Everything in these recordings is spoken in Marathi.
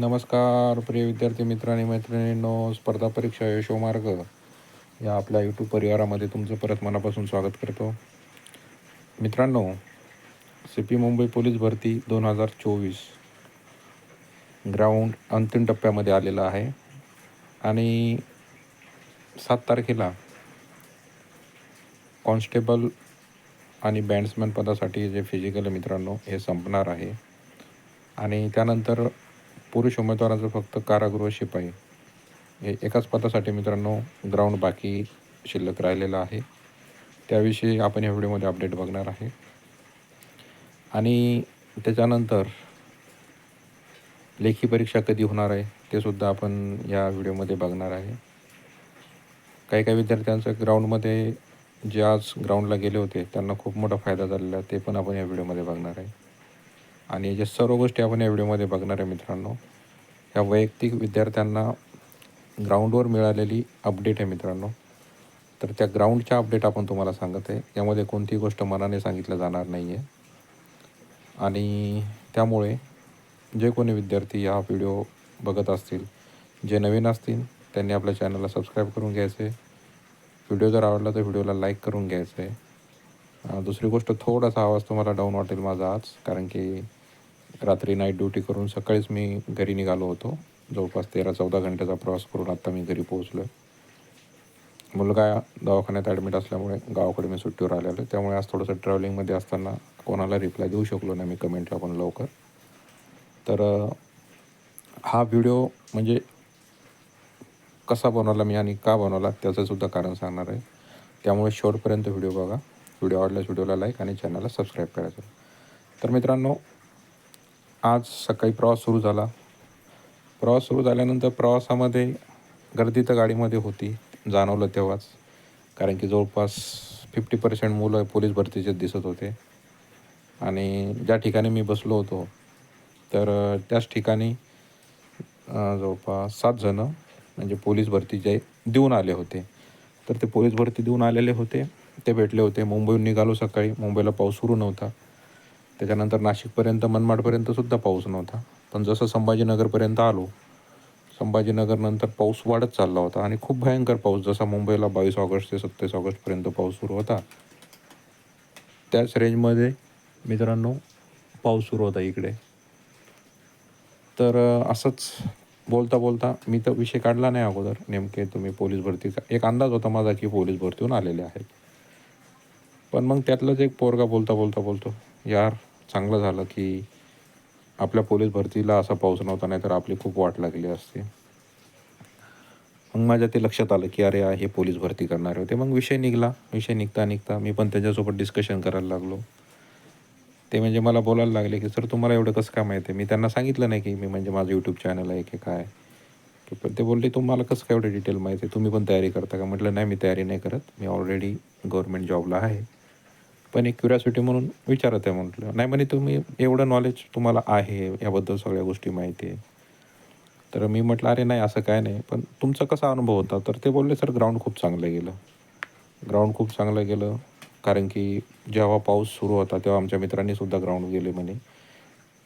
नमस्कार प्रिय विद्यार्थी मित्र आणि मैत्रिणींनो स्पर्धा परीक्षा यशोमार्ग या आपल्या यूट्यूब परिवारामध्ये तुमचं परत मनापासून स्वागत करतो. मित्रांनो सी पी मुंबई पोलीस भरती दोन हजार चोवीस ग्राउंड अंतिम टप्प्यामध्ये आलेला आहे आणि सात तारखेला कॉन्स्टेबल आणि बँड्समॅन पदासाठी जे फिजिकल आहे मित्रांनो हे संपणार आहे. आणि त्यानंतर पुरुष उमेदवारांचं फक्त कारागृह शिपाई. हे एकाच पदासाठी मित्रांनो ग्राउंड बाकी शिल्लक राहिलेलं आहे. त्याविषयी आपण या व्हिडिओमध्ये अपडेट बघणार आहे. आणि त्याच्यानंतर लेखी परीक्षा कधी होणार आहे ते सुद्धा आपण या व्हिडिओमध्ये बघणार आहे. काही काही विद्यार्थ्यांचं ग्राउंडमध्ये जे आज ग्राउंडला गेले होते त्यांना खूप मोठा फायदा झालेला आहे ते पण आपण या व्हिडिओमध्ये बघणार आहे. आणि जे सर्व गोष्टी आपण या व्हिडिओमध्ये बघणार आहे मित्रांनो. ह्या वैयक्तिक विद्यार्थ्यांना ग्राउंडवर मिळालेली अपडेट आहे मित्रांनो. तर त्या ग्राउंडच्या अपडेट आपण तुम्हाला सांगत आहे. यामध्ये कोणतीही गोष्ट मनाने सांगितलं जाणार नाही आहे आणि त्यामुळे जे कोणी विद्यार्थी हा व्हिडिओ बघत असतील जे नवीन असतील त्यांनी आपल्या चॅनलला सबस्क्राईब करून घ्यायचे व्हिडिओ जर आवडला तर व्हिडिओला लाईक करून घ्यायचं आहे दुसरी गोष्ट थोडासा आवाज तुम्हाला डाऊन वाटेल माझा आज कारण की रात्री नाईट ड्युटी करून सकाळीच मी घरी निघालो होतो. जवळपास तेरा चौदा घंट्याचा प्रवास करून आत्ता मी घरी पोहोचलो आहे मुलगा दवाखान्यात ॲडमिट असल्यामुळे गावाकडे मी सुट्टीवर आलेलो. आहे त्यामुळे आज थोडंसं ट्रॅव्हलिंगमध्ये असताना कोणाला रिप्लाय देऊ शकलो नाही मी कमेंटला पण लवकर. तर हा व्हिडिओ म्हणजे कसा बनवला मी आणि का बनवला त्याचंसुद्धा कारण सांगणार आहे. त्यामुळे शेवटपर्यंत व्हिडिओ बघा. व्हिडिओ आवडल्यास व्हिडिओला लाईक आणि चॅनलला सबस्क्राईब करायचं. तर मित्रांनो आज सकाळी प्रवास सुरू झाला. प्रवास सुरू झाल्यानंतर प्रवासामध्ये गर्दी तर गाडीमध्ये होती जाणवलं तेव्हाच. कारण की जवळपास फिफ्टी पर्सेंट मुलं पोलीस भरतीचे दिसत होते. आणि ज्या ठिकाणी मी बसलो होतो तर त्याच ठिकाणी जवळपास सात जणं म्हणजे पोलीस भरतीचे देऊन आले होते. तर ते पोलीस भरती देऊन आलेले होते. ते भेटले होते मुंबईहून निघालो सकाळी. मुंबईला पाऊस सुरू नव्हता. त्याच्यानंतर नाशिकपर्यंत मनमाडपर्यंत सुद्धा पाऊस नव्हता. पण जसं संभाजीनगरपर्यंत आलो संभाजीनगरनंतर पाऊस वाढत चालला होता आणि खूप भयंकर पाऊस जसा मुंबईला बावीस ऑगस्ट ते सत्तावीस ऑगस्टपर्यंत पाऊस सुरू होता. त्याच रेंजमध्ये मित्रांनो पाऊस सुरू होता इकडे. तर असंच बोलता बोलता मी तर विषय काढला नाही अगोदर. नेमके तुम्ही पोलीस भरतीचा एक अंदाज होता माझा की पोलीस भरतीहून आलेले आहेत. पण मग त्यातलंच एक पोरगा बोलता बोलता बोलतो यार चांगलं झालं की आपल्या पोलीस भरतीला असा पाऊस नव्हता नाही तर आपली खूप वाट लागली असती. मग माझ्या ते लक्षात आलं की अरे हे पोलीस भरती करणारे होते. मग विषय निघाला. विषय निघता निघता मी पण त्यांच्यासोबत डिस्कशन करायला लागलो. ते म्हणजे मला बोलायला लागले की सर तुम्हाला एवढं कसं काय माहिती आहे? मी त्यांना सांगितलं नाही की मी म्हणजे माझं यूट्यूब चॅनल आहे की काय. पण ते बोलले तुम्हाला कसं काय एवढं डिटेल माहिती आहे? तुम्ही पण तयारी करता का? म्हटलं नाही मी तयारी नाही करत. मी ऑलरेडी गव्हर्मेंट जॉबला आहे. पण एक क्युरियासिटी म्हणून विचारत आहे म्हटलं. नाही म्हणे तुम्ही एवढं नॉलेज तुम्हाला आहे याबद्दल सगळ्या गोष्टी माहिती आहे. तर मी म्हटलं अरे नाही असं काय नाही. पण तुमचा कसा अनुभव होता? तर ते बोलले सर ग्राउंड खूप चांगलं गेलं. ग्राउंड खूप चांगलं गेलं कारण की जेव्हा पाऊस सुरू होता तेव्हा आमच्या मित्रांनी सुद्धा ग्राउंड गेले म्हणे.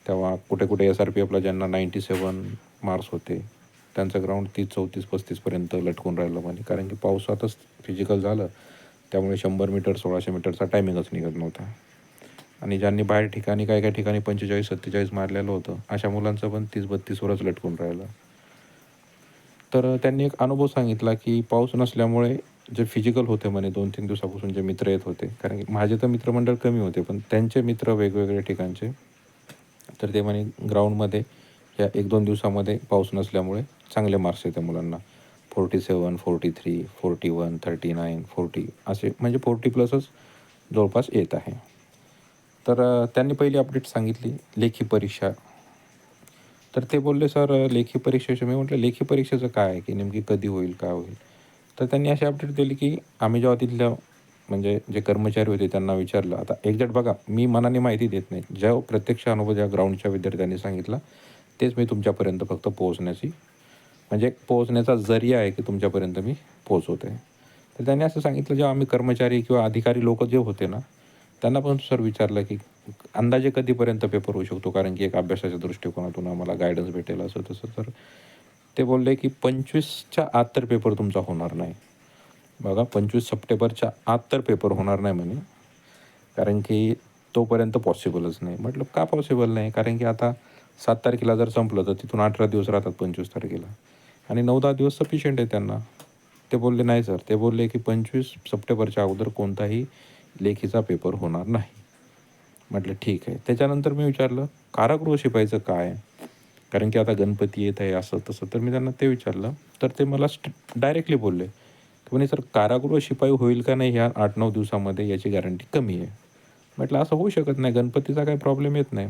तेव्हा कुठे कुठे एस आर पी एफला ज्यांना नाईंटी सेवन मार्क्स होते त्यांचं ग्राउंड तीस चौतीस पस्तीसपर्यंत लटकून राहिलं म्हणे. कारण की पावसातच फिजिकल झालं. त्यामुळे शंभर मीटर सोळाशे मीटरचा टायमिंगच निघत नव्हता. आणि ज्यांनी बाहेर ठिकाणी काही काही ठिकाणी पंचेचाळीस सत्तेचाळीस मारलेलं होतं अशा मुलांचं पण तीस बत्तीसवरच लटकून राहिलं. तर त्यांनी एक अनुभव सांगितला की पाऊस नसल्यामुळे जे फिजिकल होते म्हणे दोन तीन दिवसापासून जे मित्र येत होते कारण की माझे तर मित्रमंडळ कमी होते पण त्यांचे मित्र वेगवेगळ्या ठिकाणचे तर ते म्हणे ग्राउंडमध्ये या एक दोन दिवसामध्ये पाऊस नसल्यामुळे चांगले मार्क्स येते मुलांना. Forty seven forty three forty one thirty nine forty असे म्हणजे फोर्टी प्लसच जवळपास येत आहे. तर त्यांनी पहिली अपडेट सांगितली लेखी परीक्षा. तर ते बोलले सर लेखी परीक्षेचं मी म्हटलं लेखी परीक्षेचं काय आहे? की नेमकी कधी होईल काय होईल? तर त्यांनी अशी अपडेट दिली की आम्ही जेव्हा तिथल्या म्हणजे जे कर्मचारी होते त्यांना विचारलं. आता एक्झॅक्ट बघा मी मनाने माहिती देत नाही. ज्या प्रत्यक्ष अनुभव ज्या ग्राउंडच्या विद्यार्थ्यांनी सांगितला तेच मी तुमच्यापर्यंत फक्त पोहोचण्याची म्हणजे पोहोचण्याचा जरिया आहे की तुमच्यापर्यंत मी पोहोचवत आहे तर त्यांनी असं सांगितलं जेव्हा आम्ही कर्मचारी किंवा अधिकारी लोक जे होते ना त्यांना पण सर विचारलं की अंदाजे कधीपर्यंत पेपर होऊ शकतो? कारण की एक अभ्यासाच्या दृष्टिकोनातून आम्हाला गायडन्स भेटेल असं तसं. तर ते बोलले की पंचवीसच्या आत तर पेपर तुमचा होणार नाही. बघा पंचवीस सप्टेंबरच्या आत तर पेपर होणार नाही म्हणे. कारण की तोपर्यंत पॉसिबलच नाही. म्हटलं का पॉसिबल नाही? कारण की आता सात तारखेला जर संपलं तर तिथून अठरा दिवस राहतात पंचवीस तारखेला. आणि नऊ दहा दिवस सफिशियंट आहे त्यांना. ते बोलले नाही सर. ते बोलले की पंचवीस सप्टेंबरच्या अगोदर कोणताही लेखीचा पेपर होणार नाही. म्हटलं ठीक आहे. त्याच्यानंतर मी विचारलं कारागृह शिपाईचं काय? कारण की आता गणपती येत आहे असं तसं. तर मी त्यांना ते विचारलं. तर ते मला डायरेक्टली बोलले की म्हणे सर कारागृह शिपाई होईल का नाही ह्या आठ नऊ दिवसामध्ये याची गॅरंटी कमी आहे. म्हटलं असं होऊ शकत नाही. गणपतीचा काही प्रॉब्लेम येत नाही.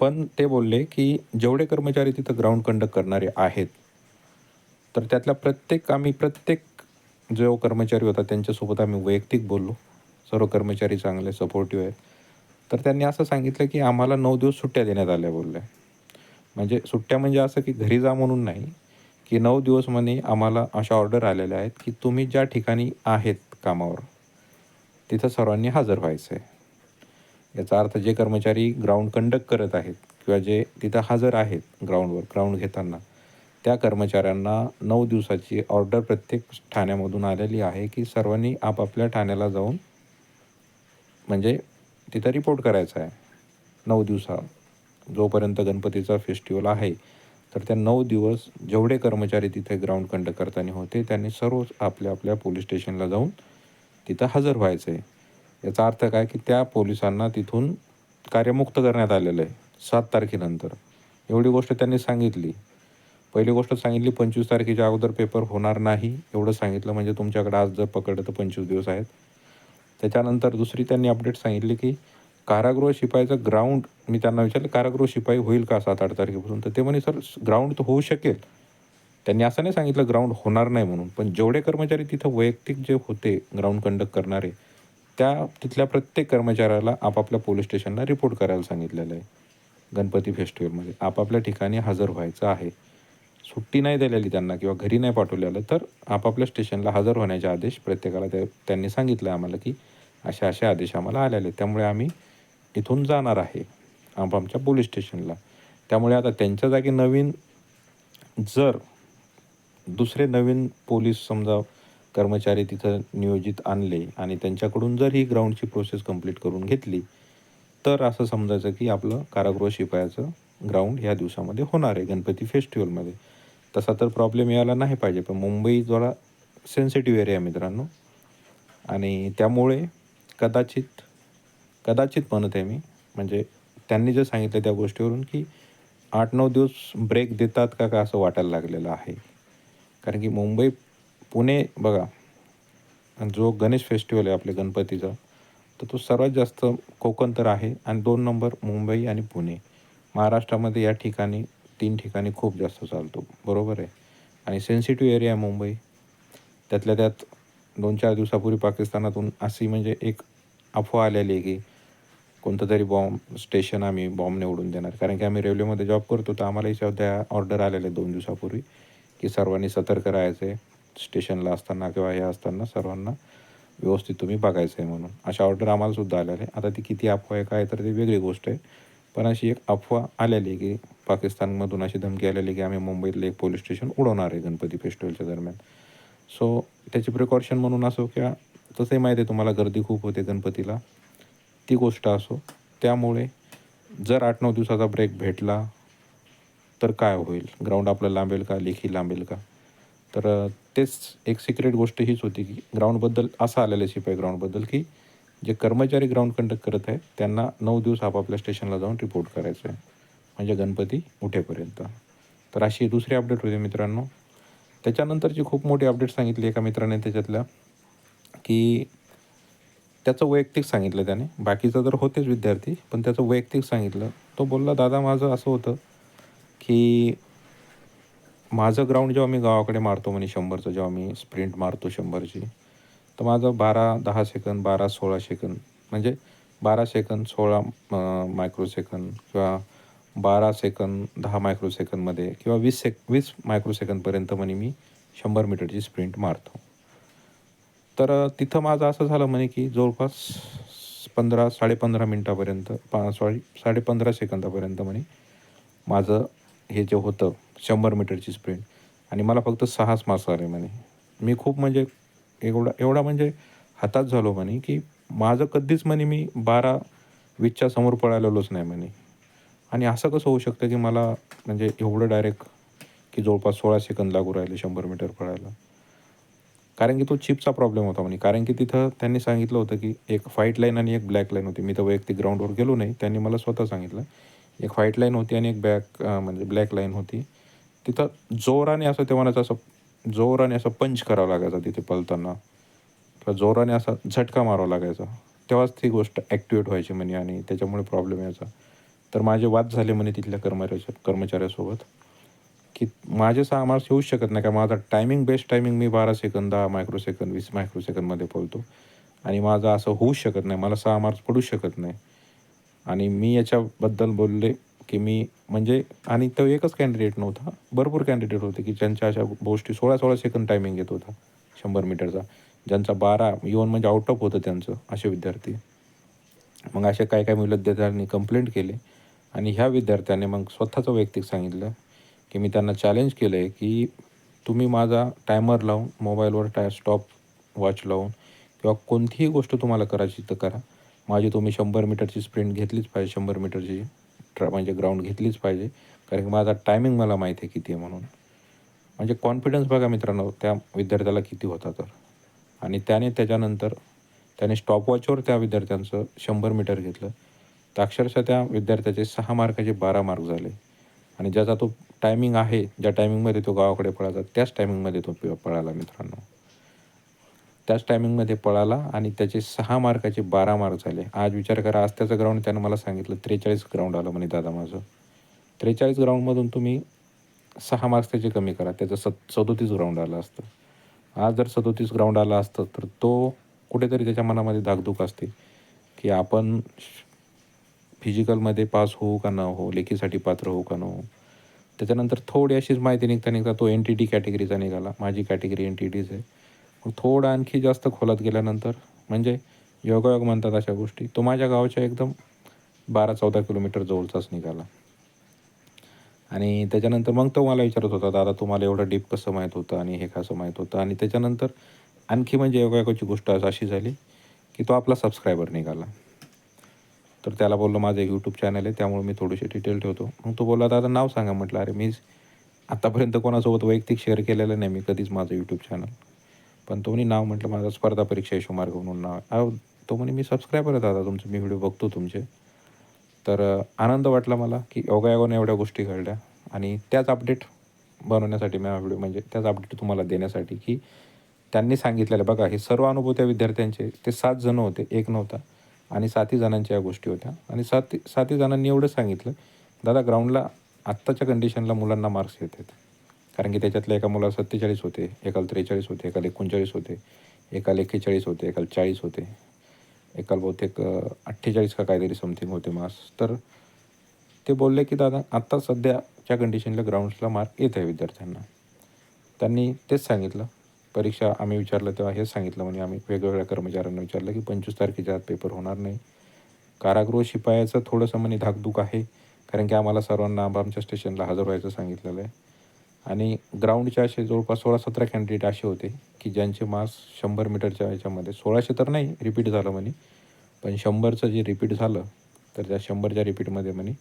पण ते बोलले की जेवढे कर्मचारी तिथं ग्राउंड कंडक्ट करणारे आहेत तर त्यातल्या प्रत्येक आम्ही प्रत्येक जो कर्मचारी होता त्यांच्यासोबत आम्ही वैयक्तिक बोललो. सर्व कर्मचारी चांगले सपोर्टिव्ह आहेत. तर त्यांनी असं सांगितलं की आम्हाला नऊ दिवस सुट्ट्या देण्यात आल्या बोलल्या. म्हणजे सुट्ट्या म्हणजे असं की घरी जा म्हणून नाही की नऊ दिवस म्हणे आम्हाला अशा ऑर्डर आलेल्या आहेत की तुम्ही ज्या ठिकाणी आहेत कामावर तिथं सर्वांनी हजर व्हायचं आहे याचा अर्थ जे कर्मचारी ग्राउंड कंडक्ट करत आहेत किंवा जे तिथं हजर आहेत ग्राउंडवर ग्राउंड घेताना त्या कर्मचाऱ्यांना नऊ दिवसाची ऑर्डर प्रत्येक ठाण्यामधून आलेली आहे की सर्वांनी आपापल्या ठाण्याला जाऊन म्हणजे तिथं रिपोर्ट करायचा आहे. नऊ दिवसा जोपर्यंत गणपतीचा फेस्टिवल आहे तर त्या नऊ दिवस जेवढे कर्मचारी तिथे ग्राउंड कंडक्ट करताना होते त्यांनी सर्व आपल्या आपल्या पोलीस स्टेशनला जाऊन तिथं हजर व्हायचं. आहे याचा अर्थ काय की त्या पोलिसांना तिथून कार्यमुक्त करण्यात आलेलं आहे सात तारखेनंतर. एवढी गोष्ट त्यांनी सांगितली. पहिली गोष्ट सांगितली पंचवीस तारखेच्या अगोदर पेपर होणार नाही एवढं सांगितलं. म्हणजे तुमच्याकडे आज जर पकडलं तर पंचवीस दिवस आहेत. त्याच्यानंतर दुसरी त्यांनी अपडेट सांगितली की कारागृह शिपाईचं ग्राउंड मी त्यांना विचारलं कारागृह शिपाई होईल का सात आठ तारखेपासून? तर ते म्हणे सर ग्राउंड तर होऊ शकेल. त्यांनी असं नाही सांगितलं ग्राउंड होणार नाही म्हणून. पण जेवढे कर्मचारी तिथं वैयक्तिक जे होते ग्राउंड कंडक्ट करणारे त्या तिथल्या प्रत्येक कर्मचाऱ्याला आपापल्या पोलीस स्टेशनला रिपोर्ट करायला सांगितलेलं आहे. गणपती फेस्टिवलमध्ये आपापल्या ठिकाणी हजर व्हायचं आहे. सुट्टी नाही दिलेली त्यांना किंवा घरी नाही पाठवलेलं तर आपापल्या स्टेशनला हजर होण्याचे आदेश प्रत्येकाला ते त्यांनी सांगितलं आम्हाला की अशा अशा आदेश आम्हाला आलेले त्यामुळे आम्ही इथून जाणार आहे आपापच्या पोलीस स्टेशनला. त्यामुळे आता त्यांच्या जागी नवीन जर दुसरे नवीन पोलीस समजा कर्मचारी तिथं नियोजित आणले आणि त्यांच्याकडून जर ही ग्राउंडची प्रोसेस कंप्लीट करून घेतली तर असं समजायचं की आपलं कारागृह शिपायाचं ग्राउंड ह्या दिवसामध्ये होणार आहे गणपती फेस्टिवलमध्ये तसा तर प्रॉब्लेम यायला नाही पाहिजे पण मुंबई जरा सेन्सिटिव्ह एरिया मित्रांनो. आणि त्यामुळे कदाचित कदाचित म्हणत आहे मी म्हणजे त्यांनी जे सांगितलं त्या गोष्टीवरून की आठ नऊ दिवस ब्रेक देतात का का असं वाटायला लागलेलं आहे. कारण की मुंबई पुणे बघा. जो गणेश फेस्टिवल आहे आपल्या गणपतीचा तर तो सर्वात जास्त कोकण तर आहे. आणि दोन नंबर मुंबई आणि पुणे. महाराष्ट्रामध्ये या ठिकाणी तीन ठिकाणी खूप जास्त चालतो. बरोबर आहे? आणि सेन्सिटिव्ह एरिया आहे मुंबई. त्यातल्या त्यात दोन चार दिवसापूर्वी पाकिस्तानातून अशी म्हणजे एक अफवा आलेली आहे की कोणतं तरी बॉम्ब स्टेशन आम्ही बॉम्ब निवडून देणार. कारण की आम्ही रेल्वेमध्ये जॉब करतो तर आम्हालाही सध्या ऑर्डर आलेले दोन दिवसापूर्वी की सर्वांनी सतर्क राहायचं आहे स्टेशनला असताना किंवा हे असताना सर्वांना व्यवस्थित तुम्ही बघायचं आहे म्हणून. अशा ऑर्डर आम्हाला सुद्धा आलेल्या आहे आता ती किती अफवा आहे काय तर ती वेगळी गोष्ट आहे. पण अशी एक अफवा आलेली आहे की पाकिस्तानमधून अशी धमकी आलेली की आम्ही मुंबईतलं एक पोलीस स्टेशन उडवणार आहे गणपती फेस्टिवलच्या दरम्यान. सो त्याची प्रिकॉशन म्हणून असो किंवा तसंही माहिती आहे तुम्हाला गर्दी खूप होते गणपतीला. ती गोष्ट असो. त्यामुळे जर आठ नऊ दिवसाचा ब्रेक भेटला तर काय होईल? ग्राउंड आपलं लांबेल का? लेखी लांबेल का? तर तेच एक सिक्रेट गोष्ट हीच होती की ग्राउंडबद्दल असं आलेलं शिपाई ग्राउंडबद्दल की जे कर्मचारी ग्राउंड कंडक्ट करत आहेत त्यांना नऊ दिवस आपापल्या स्टेशनला जाऊन रिपोर्ट करायचं आहे. म्हणजे गणपती उठेपर्यंत. तर अशी दुसरी अपडेट होती मित्रांनो. त्याच्यानंतरची खूप मोठी अपडेट सांगितली एका मित्राने त्याच्यातल्या की त्याचं वैयक्तिक सांगितलं त्याने. बाकीचं तर होतेच विद्यार्थी पण त्याचं वैयक्तिक सांगितलं. तो बोलला दादा माझं असं होतं की माझं ग्राउंड जेव्हा मी गावाकडे मारतो म्हणे शंभरचं जेव्हा मी स्प्रिंट मारतो शंभरची तर माझं बारा दहा सेकंद बारा सोळा सेकंद म्हणजे बारा सेकंद सोळा मायक्रो सेकंद किंवा बारा सेकंद दहा मायक्रो सेकंदमध्ये किंवा वीस सेक वीस मायक्रो सेकंदपर्यंत म्हणे मी शंभर मीटरची स्प्रिंट मारतो. तर तिथं माझं असं झालं म्हणे की जवळपास पंधरा साडेपंधरा मिनटापर्यंत पा सॉरी साडेपंधरा सेकंदापर्यंत म्हणे माझं हे जे होतं शंभर मीटरची स्प्रिंट. आणि मला फक्त सहाच मार्क्स आले म्हणे. मी खूप म्हणजे एवढा एवढा म्हणजे हातात झालो म्हणे की माझं कधीच म्हणे मी बारा वीसच्या समोर पळालेलोच नाही म्हणे. आणि असं कसं होऊ शकतं की मला म्हणजे एवढं डायरेक्ट की जवळपास सोळा सेकंद लागू राहिले शंभर मीटर पळायला. कारण की तो चिपचा प्रॉब्लेम होता म्हणे. कारण की तिथं त्यांनी सांगितलं होतं की एक व्हाईट लाईन आणि एक ब्लॅक लाईन होती. मी तर वैयक्तिक ग्राउंडवर गेलो नाही. त्यांनी मला स्वतः सांगितलं. एक व्हाईट लाईन होती आणि एक बॅक म्हणजे ब्लॅक लाईन होती. तिथं जोराने असं ते म्हणायचं असं जोराने असं पंच करावं लागायचं तिथे पळताना किंवा जोराने असा झटका मारावा लागायचा. तेव्हाच ती गोष्ट ॲक्टिवेट व्हायची म्हणे आणि त्याच्यामुळे प्रॉब्लेम यायचा. तर माझे वाद झाले म्हणे तिथल्या कर्मचाऱ्याच्या कर्मचाऱ्यासोबत. की माझे सहा मार्क्स येऊ शकत नाही. का माझा टायमिंग बेस्ट टायमिंग मी बारा सेकंद दहा मायक्रो सेकंद वीस मायक्रो सेकंदमध्ये पळतो. आणि माझं असं होऊ शकत नाही. मला सहा मार्क्स पडू शकत नाही. आणि मी याच्याबद्दल बोलले की मी म्हणजे आणि तो एकच कॅन्डिडेट नव्हता. भरपूर कॅन्डिडेट होते की ज्यांच्या अशा गोष्टी सोळा सोळा सेकंद टायमिंग येत होता शंभर मीटरचा. ज्यांचा बारा इवन म्हणजे आउट ऑफ होतं त्यांचं असे विद्यार्थी. मग असे काय काय विद्यार्थ्यांनी कंप्लेंट केले. आणि ह्या विद्यार्थ्याने मग स्वतःचं वैयक्तिक सांगितलं की मी त्यांना चॅलेंज केलं आहे की तुम्ही माझा टायमर लावून मोबाईलवर टाय स्टॉप वॉच लावून किंवा कोणतीही गोष्ट तुम्हाला करायची तर करा. माझी तुम्ही शंभर मीटरची स्प्रिंट घेतलीच पाहिजे शंभर मीटरची. ट्र म्हणजे ग्राउंड घेतलीच पाहिजे. कारण की माझा टायमिंग मला माहिती आहे किती आहे म्हणून. म्हणजे कॉन्फिडन्स बघा मित्रांनो त्या विद्यार्थ्याला किती होता तर. आणि त्याने त्याच्यानंतर त्याने स्टॉपवॉचवर त्या विद्यार्थ्यांचं शंभर मीटर घेतलं. तर अक्षरशः त्या विद्यार्थ्याचे सहा मार्काचे बारा मार्क झाले. आणि ज्याचा तो टायमिंग आहे ज्या टायमिंगमध्ये तो गावाकडे पळायचा त्याच टायमिंगमध्ये तो प- पळाला मित्रांनो. त्याच टायमिंगमध्ये पळाला आणि त्याचे सहा मार्काचे बारा मार्क झाले आज विचार करा आज त्याचं ग्राउंड त्यानं मला सांगितलं त्रेचाळीस ग्राउंड आलं म्हणे दादा माझं. त्रेचाळीस ग्राउंडमधून तुम्ही सहा मार्क्स त्याचे कमी करा त्याचं सत सदोतीस ग्राउंड आलं असतं. आज जर सदोतीस ग्राउंड आलं असतं तर तो कुठेतरी त्याच्या मनामध्ये धाकधूक असते की आपण फिजिकलमध्ये पास होऊ का न हो लेखीसाठी पात्र होऊ का न हो त्याच्यानंतर थोडी अशीच माहिती निघता निघता तो एन टी टी कॅटेगरीचा निघाला. माझी कॅटेगरी एन टी टीच आहे. मग थोडं आणखी जास्त खोलात गेल्यानंतर म्हणजे योगायोग म्हणतात अशा गोष्टी तो माझ्या गावाच्या एकदम बारा चौदा किलोमीटर जवळचाच निघाला. आणि त्याच्यानंतर मग तो मला विचारत होता दादा तुम्हाला एवढं डीप कसं माहीत होतं आणि हे कसं माहीत होतं? आणि त्याच्यानंतर आणखी म्हणजे योगायोगाची गोष्ट अशी झाली की तो आपला सबस्क्रायबर निघाला. तर त्याला बोललो माझं एक यूट्यूब चॅनल आहे त्यामुळे मी थोडीशी डिटेल ठेवतो. मग तो बोलला दादा नाव सांगा. म्हटलं अरे मी आत्तापर्यंत कोणासोबत वैयक्तिक शेअर केलेलं नाही मी कधीच माझं यूट्यूब चॅनल पण तो म्हणे नाव म्हटलं माझं स्पर्धा परीक्षा यशोमार्ग म्हणून नाव आहे. तो म्हणे मी सबस्क्रायबर आहे दादा तुमचे मी व्हिडिओ बघतो तुमचे. तर आनंद वाटला मला की योगायोगाने एवढ्या गोष्टी घडल्या. आणि त्याच अपडेट बनवण्यासाठी मी हा व्हिडिओ म्हणजे त्याच अपडेट तुम्हाला देण्यासाठी की त्यांनी सांगितलेलं बघा हे सर्व अनुभव त्या विद्यार्थ्यांचे. ते सात जण होते एक नव्हता. आणि सातही जणांच्या या गोष्टी होत्या. आणि सात सातही जणांनी एवढं सांगितलं दादा ग्राउंडला आत्ताच्या कंडिशनला मुलांना मार्क्स येत आहेत. कारण की त्याच्यातल्या एका मुलाला सत्तेचाळीस होते एकाला त्रेचाळीस होते एकाला एकोणचाळीस होते एकाला एक्केचाळीस होते एकाला चाळीस होते. एकाला बहुतेक अठ्ठेचाळीस का काहीतरी समथिंग होते मार्क्स तर ते बोलले की दादा आत्ता सध्याच्या कंडिशनला ग्राउंड्सला मार्क येत आहे विद्यार्थ्यांना. त्यांनी तेच सांगितलं. परीक्षा आम्ही विचारलं तेव्हा हेच सांगितलं. म्हणजे आम्ही वेगवेगळ्या कर्मचाऱ्यांना विचारलं की पंचवीस तारखेच्या आत पेपर होणार नाही. कारागृह शिपायाचं थोडंसं म्हणे धाकधूक आहे. कारण की आम्हाला सर्वांना आमच्या स्टेशनला हजर व्हायचं सांगितलेलं आहे. आणि ग्राउंडच्या असे जवळपास सोळा सतरा कॅन्डिडेट असे होते की ज्यांचे मार्क्स शंभर मीटरच्या याच्यामध्ये. सोळाशे तर नाही रिपीट झालं म्हणे. पण शंभरचं जे रिपीट झालं तर त्या शंभरच्या रिपीटमध्ये म्हणे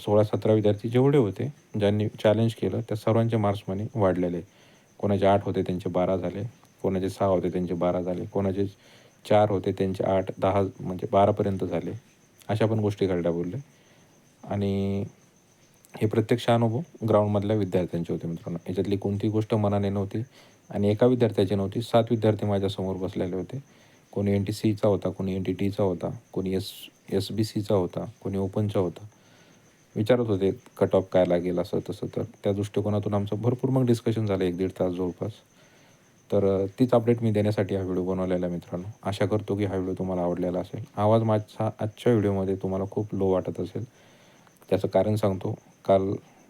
सोळा सतरा विद्यार्थी जेवढे होते ज्यांनी चॅलेंज केलं त्या सर्वांचे मार्क्स म्हणे वाढलेले. कोणाचे आठ होते त्यांचे बारा झाले. कोणाचे सहा होते त्यांचे बारा झाले. कोणाचे चार होते त्यांचे आठ दहा म्हणजे बारापर्यंत झाले. अशा पण गोष्टी घडल्या बोलले. आणि हे प्रत्यक्ष अनुभव ग्राउंडमधल्या विद्यार्थ्यांचे होते मित्रांनो. याच्यातली कोणतीही गोष्ट मनाने नव्हती आणि एका विद्यार्थ्याची नव्हती सात विद्यार्थी माझ्यासमोर बसलेले होते. कोणी एन टी सीचा होता कोणी एन टी टीचा होता कोणी एस एस बी सीचा होता कोणी ओपनचा होता. विचारत होते कट ऑफ काय लागेल असं तसं? तर त्या दृष्टिकोनातून आमचं भरपूर मग डिस्कशन झालं एक दीड तास जवळपास. तर तीच अपडेट मी देण्यासाठी हा व्हिडिओ बनवलेला आहे मित्रांनो. आशा करतो की हा व्हिडिओ तुम्हाला आवडलेला असेल. आवाज माझा आजच्या व्हिडिओमध्ये तुम्हाला खूप लो वाटत असेल. त्याचं कारण सांगतो. काल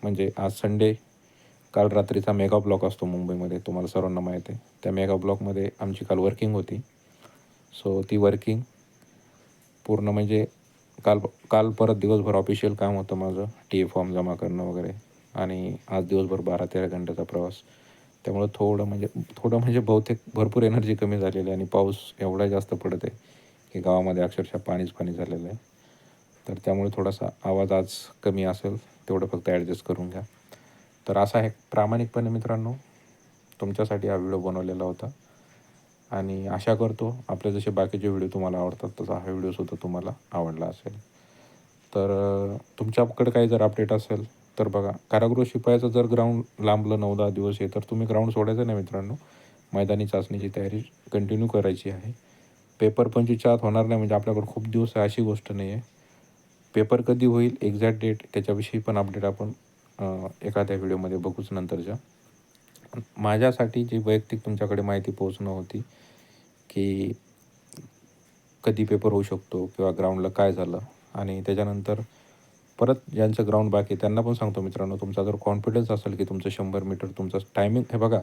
म्हणजे आज संडे काल रात्रीचा मेगा ब्लॉक असतो मुंबईमध्ये तुम्हाला सर्वांना माहीत आहे. त्या मेगा ब्लॉकमध्ये आमची काल वर्किंग होती. सो ती वर्किंग पूर्ण म्हणजे काल काल परत दिवसभर ऑफिशियल काम होतं माझं टी ए फॉर्म जमा करणं वगैरे. आणि आज दिवसभर बारा तेरा घंट्याचा प्रवास. त्यामुळं थोडं म्हणजे थोडं म्हणजे बहुतेक भरपूर एनर्जी कमी झालेली आहे आणि पाऊस एवढा जास्त पडत आहे की गावामध्ये अक्षरशः पाणीच पाणी झालेलं आहे. तर त्यामुळे थोडासा आवाज आज कमी असेल. तेवढं फक्त ॲडजस्ट करून घ्या. तर असा आहे प्रामाणिकपणे मित्रांनो तुमच्यासाठी हा व्हिडिओ बनवलेला होता. आणि आशा करतो आपले जसे बाकीचे व्हिडिओ तुम्हाला आवडतात तसा हा व्हिडिओसुद्धा तुम्हाला आवडला असेल. तर तुमच्याकडे काही जर अपडेट असेल तर बघा कारागृह शिपायाचं जर ग्राउंड लांबलं नऊ दहा दिवस आहे तर तुम्ही ग्राउंड सोडायचं नाही मित्रांनो. मैदानी चाचणीची तयारी कंटिन्यू करायची आहे. पेपर पंचवीसच्या आत होणार नाही म्हणजे आपल्याकडे खूप दिवस आहे अशी गोष्ट नाही आहे पेपर कधी होईल एक्झॅक्ट डेट त्याच्याविषयी पण अपडेट आपण एखाद्या व्हिडिओमध्ये बघूच नंतरच्या. माझ्यासाठी जी वैयक्तिक तुमच्याकडे माहिती पोहोचणं होती की कधी पेपर होऊ शकतो किंवा ग्राउंडला काय झालं आणि त्याच्यानंतर परत ज्यांचं ग्राउंड बाकी आहे त्यांना पण सांगतो मित्रांनो तुमचा जर कॉन्फिडन्स असेल की तुमचं शंभर मीटर तुमचं टायमिंग हे बघा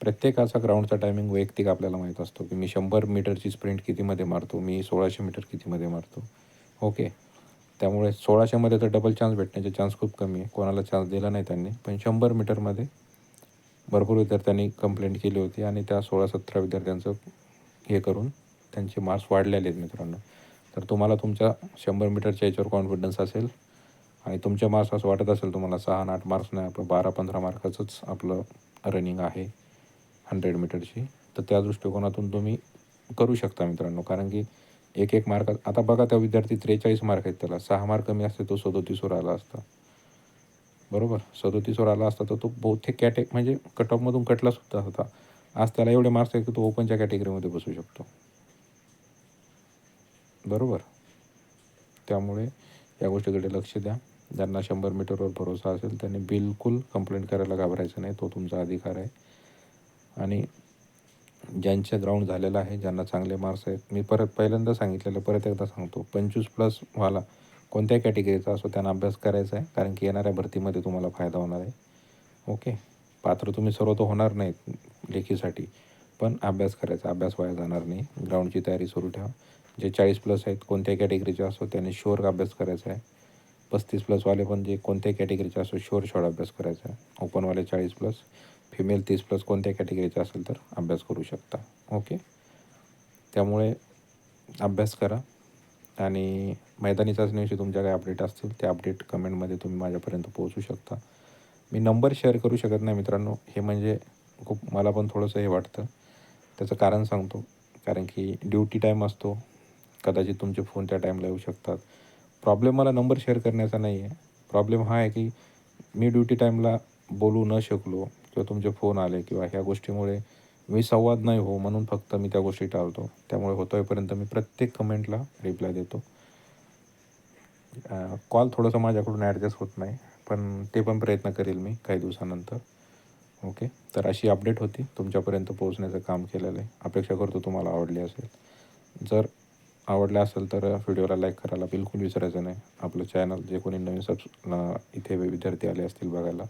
प्रत्येकाचा ग्राउंडचा टायमिंग वैयक्तिक आपल्याला माहीत असतो की मी शंभर मीटरची स्प्रिंट कितीमध्ये मारतो मी सोळाशे मीटर कितीमध्ये मारतो. ओके त्यामुळे सोळाशेमध्ये तर डबल चान्स भेटण्याचे चान्स खूप कमी आहे. कोणाला चान्स दिला नाही त्यांनी. पण शंभर मीटरमध्ये भरपूर विद्यार्थ्यांनी कंप्लेंट केली होती आणि त्या सोळा सतरा विद्यार्थ्यांचं हे करून त्यांचे मार्क्स वाढलेले आहेत मित्रांनो. तर तुम्हाला तुमच्या शंभर मीटरच्या याच्यावर कॉन्फिडन्स असेल आणि तुमच्या मार्क्स असं वाटत असेल तुम्हाला सहा आठ मार्क्स नाही आपलं बारा पंधरा मार्काचंच आपलं रनिंग आहे हंड्रेड मीटरची तर त्या दृष्टिकोनातून तुम्ही करू शकता मित्रांनो. कारण की एक एक मार्क आता बघा त्या विद्यार्थी त्रेचाळीस मार्क आहेत त्याला. सहा मार्क कमी असते तो सदोतीसवर आला असता. बरोबर? सदोतीसवर आला असता तर तो बहुतेक कॅटे म्हणजे कट ऑफमधून कटला सुद्धा होता. आज त्याला एवढे मार्क्स आहेत की तो ओपनच्या कॅटेगरीमध्ये बसू शकतो. बरोबर? त्यामुळे या गोष्टीकडे लक्ष द्या. ज्यांना शंभर मीटरवर भरोसा असेल त्यांनी बिलकुल कंप्लेंट करायला घाबरायचं नाही. तो तुमचा अधिकार आहे. आणि ज्यांचे ग्राउंड झालेलं आहे ज्यांना चांगले मार्क्स आहेत. मी परत पहिल्यांदा सांगितलेलं परत एकदा सांगतो. पंचवीस प्लस व्हाला कोणत्या कॅटेगरीचा असो त्यांना अभ्यास करायचा आहे कारण की येणाऱ्या भरतीमध्ये तुम्हाला फायदा होणार आहे. ओके पात्र तुम्ही सर्व तर होणार नाहीत लेखीसाठी पण अभ्यास करायचा अभ्यास वाया जाणार नाही. ग्राउंडची तयारी सुरू ठेवा. जे चाळीस प्लस आहेत कोणत्या कॅटेगरीचे असो त्यांनी शुअर अभ्यास करायचा आहे. पस्तीस प्लसवाले पण जे कोणत्या कॅटेगरीचे असो शुअर शॉर्ट अभ्यास करायचा आहे. ओपनवाले चाळीस प्लस फिमेल तीस प्लस कोणत्या कॅटेगरीचा असेल तर अभ्यास करू शकता. ओके त्यामुळे अभ्यास करा. आणि मैदानी चाचणीविषयी तुमच्या काही अपडेट असतील ते अपडेट कमेंटमध्ये तुम्ही माझ्यापर्यंत पोहोचू शकता. मी नंबर शेअर करू शकत नाही मित्रांनो. हे म्हणजे खूप मला पण थोडंसं हे वाटतं. त्याचं कारण सांगतो. कारण की ड्युटी टाईम असतो. कदाचित तुमचे फोन त्या टाईमला येऊ शकतात. प्रॉब्लेम मला नंबर शेअर करण्याचा नाही आहे प्रॉब्लेम हा आहे की मी ड्युटी टाईमला बोलू न शकलो किंवा तुमचे फोन आले किंवा ह्या गोष्टीमुळे मी संवाद नाही हो म्हणून फक्त मी त्या गोष्टी टाळतो. त्यामुळे होतोयपर्यंत मी प्रत्येक कमेंटला रिप्लाय देतो. कॉल थोडंसं माझ्याकडून ॲडजस्ट होत नाही पण ते पण प्रयत्न करेल मी काही दिवसानंतर. ओके तर अशी अपडेट होती. तुमच्यापर्यंत पोहोचण्याचं काम केलेलं आहे. अपेक्षा करतो तुम्हाला आवडली असेल. जर आवडलं असेल तर व्हिडिओला लाईक करायला बिलकुल विसरायचं नाही. आपलं चॅनल जे कोणी नवीन सबस इथे विद्यार्थी आले असतील बघायला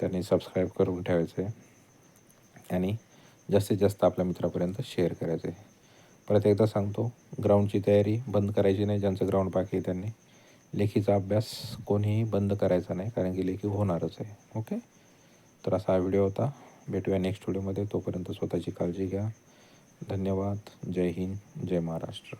त्यांनी सबस्क्राईब करून ठेवायचं. आहे आणि जास्तीत जास्त आपल्या मित्रापर्यंत शेअर करायचं. आहे परत एकदा सांगतो ग्राउंडची तयारी बंद करायची नाही ज्यांचं ग्राउंड बाकी आहे त्यांनी लेखीचा अभ्यास कोणीही बंद करायचा नाही कारण की लेखी होणारच आहे. ओके तर असा हा व्हिडिओ होता. भेटूया नेक्स्ट व्हिडिओमध्ये तोपर्यंत स्वतःची काळजी घ्या. धन्यवाद. जय हिंद. जय महाराष्ट्र.